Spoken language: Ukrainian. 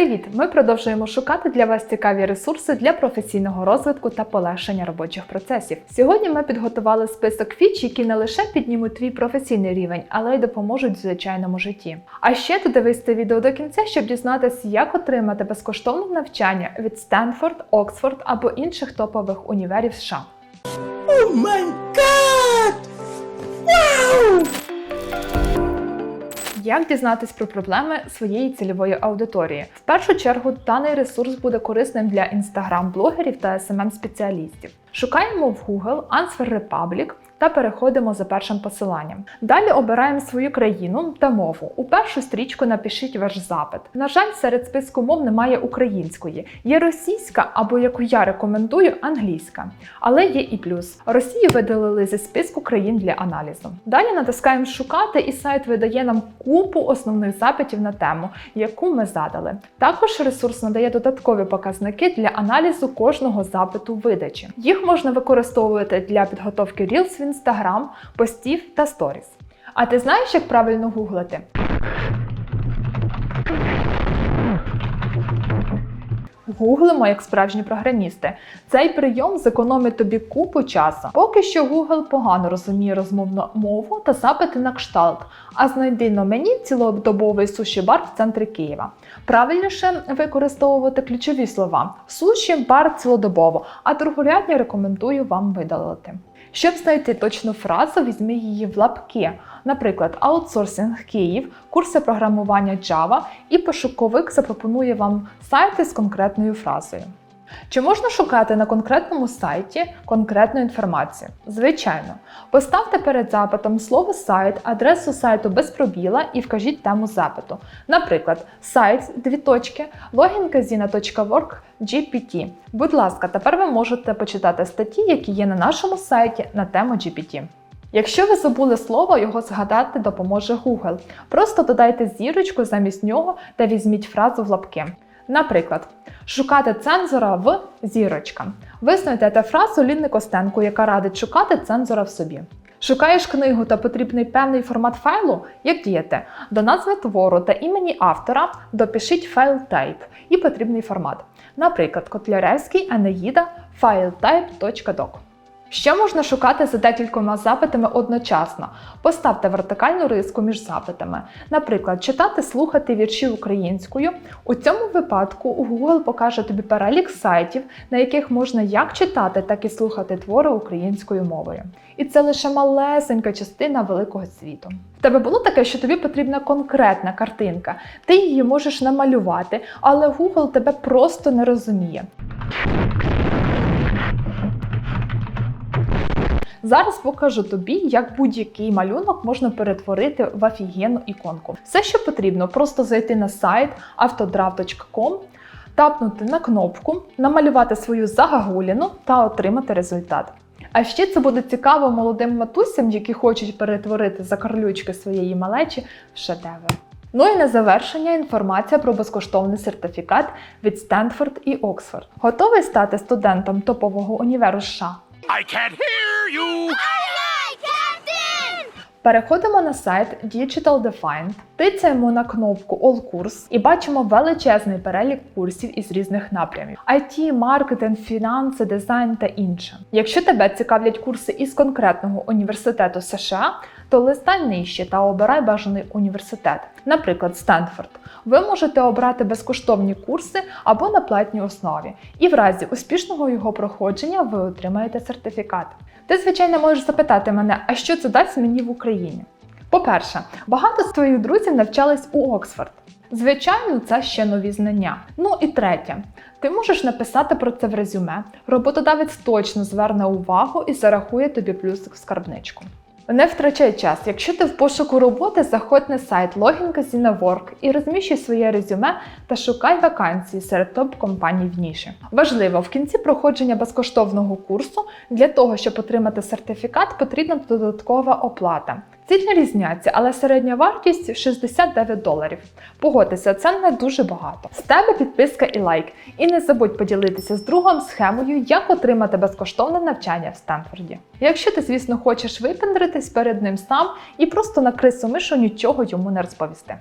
Привіт! Ми продовжуємо шукати для вас цікаві ресурси для професійного розвитку та полегшення робочих процесів. Сьогодні ми підготували список фіч, які не лише піднімуть твій професійний рівень, але й допоможуть в звичайному житті. А ще додивись це відео до кінця, щоб дізнатися, як отримати безкоштовне навчання від Стенфорд, Оксфорд або інших топових універів США. Oh Як дізнатись про проблеми своєї цільової аудиторії? В першу чергу даний ресурс буде корисним для інстаграм-блогерів та smm спеціалістів Шукаємо в Google Answer Republic та переходимо за першим посиланням. Далі обираємо свою країну та мову. У першу стрічку напишіть ваш запит. На жаль, серед списку мов немає української, є російська або яку я рекомендую, англійська. Але є і плюс. Росію видалили зі списку країн для аналізу. Далі натискаємо Шукати, і сайт видає нам купу основних запитів на тему, яку ми задали. Також ресурс надає додаткові показники для аналізу кожного запиту видачі. Їх можна використовувати для підготовки в Instagram, постів та сторіс. А ти знаєш, як правильно гуглити? Гуглимо як справжні програмісти. Цей прийом зекономить тобі купу часу. Поки що Google погано розуміє розмовну мову та запити на кшталт, а знайди на мені цілодобовий суші-бар в центрі Києва. Правильніше використовувати ключові слова: суші, бар цілодобово, а другорядні рекомендую вам видалити. Щоб знайти точну фразу, візьми її в лапки. Наприклад, аутсорсинг Київ, курси програмування Java і пошуковик запропонує вам сайти з конкретною фразою. Чи можна шукати на конкретному сайті конкретну інформацію? Звичайно, поставте перед запитом слово сайт, адресу сайту без пробіла і вкажіть тему запиту. Наприклад, сайт дві точки, login.casino.org GPT. Будь ласка, тепер ви можете почитати статті, які є на нашому сайті на тему GPT. Якщо ви забули слово, його згадати допоможе Google. Просто додайте зірочку замість нього та візьміть фразу в лапки. Наприклад, шукати цензора в зірочка. Ви знайдете фразу Лінни Костенко, яка радить шукати цензора в собі. Шукаєш книгу та потрібний певний формат файлу, як діяти? До назви твору та імені автора допишіть файл type і потрібний формат. Наприклад, Котляревський Енеїда filetype.doc. Ще можна шукати за декількома запитами одночасно. Поставте вертикальну риску між запитами. Наприклад, читати, слухати вірші українською. У цьому випадку Google покаже тобі перелік сайтів, на яких можна як читати, так і слухати твори українською мовою. І це лише малесенька частина великого світу. В тебе було таке, що тобі потрібна конкретна картинка. Ти її можеш намалювати, але Google тебе просто не розуміє. Зараз покажу тобі, як будь-який малюнок можна перетворити в офігенну іконку. Все, що потрібно, просто зайти на сайт autodraft.com, тапнути на кнопку, намалювати свою загагуліну та отримати результат. А ще це буде цікаво молодим матусям, які хочуть перетворити закарлючки своєї малечі в шедевр. Ну і на завершення інформація про безкоштовний сертифікат від Стенфорд і Оксфорд. Готовий стати студентом топового універу США? I can't hear you! Переходимо на сайт Digital Defined, тицяємо на кнопку All Course і бачимо величезний перелік курсів із різних напрямів: IT, маркетинг, фінанси, дизайн та інше. Якщо тебе цікавлять курси із конкретного університету США, то листай нижче та обирай бажаний університет, наприклад, Стенфорд. Ви можете обрати безкоштовні курси або на платній основі, і в разі успішного його проходження ви отримаєте сертифікат. Ти, звичайно, можеш запитати мене, а що це дасть мені в Україні? По-перше, багато з твоїх друзів навчались у Оксфорд. Звичайно, це ще нові знання. Ну і третє, ти можеш написати про це в резюме. Роботодавець точно зверне увагу і зарахує тобі плюсик в скарбничку. Не втрачай час. Якщо ти в пошуку роботи, заходь на сайт Login.Casino.Work і розміщуй своє резюме та шукай вакансії серед топ-компаній в ніші. Важливо, в кінці проходження безкоштовного курсу для того, щоб отримати сертифікат, потрібна додаткова оплата. Не різняться, але середня вартість 69 доларів. Погодьтеся, це не дуже багато. З тебе підписка і лайк. І не забудь поділитися з другом схемою, як отримати безкоштовне навчання в Стенфорді. Якщо ти, звісно, хочеш випендритись перед ним сам і просто на крису мишу нічого йому не розповісти.